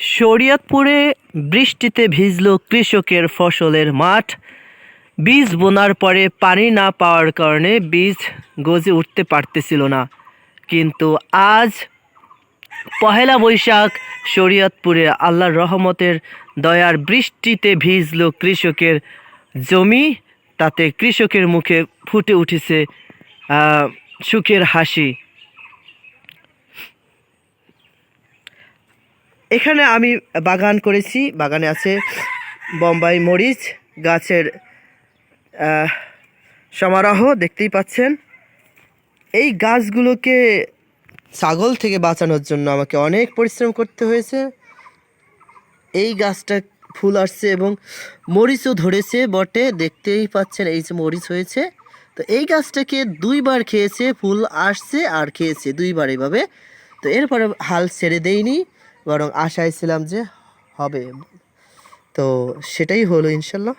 শরীয়তপুরে বৃষ্টিতে ভিজল কৃষকের ফসলের মাঠ। বীজ বোনার পরে পানি না পাওয়ার কারণে বীজ গজে উঠতে পারতেছিল না। কিন্তু আজ পহেলা বৈশাখ, শরীয়তপুরে আল্লাহর রহমতের দয়ার বৃষ্টিতে ভিজল কৃষকের জমি, তাতে কৃষকের মুখে ফুটে উঠেছে সুখের হাসি। এখানে আমি বাগান করেছি। বাগানে আছে বোম্বাই মরিচ, গাছের সমারোহ দেখতেই পাচ্ছেন। এই গাছগুলোকে ছাগল থেকে বাঁচানোর জন্য আমাকে অনেক পরিশ্রম করতে হয়েছে। এই গাছটা ফুল আসছে এবং মরিচও ধরেছে বটে, দেখতেই পাচ্ছেন এই যে মরিচ হয়েছে। তো এই গাছটাকে দুইবার খেয়েছে, ফুল আসছে আর খেয়েছে দুইবার এইভাবে তো এরপরে হাল ছেড়ে দেইনি। বরং আশায় ছিলাম যে হবে। তো সেটাই হলো ইনশাল্লাহ।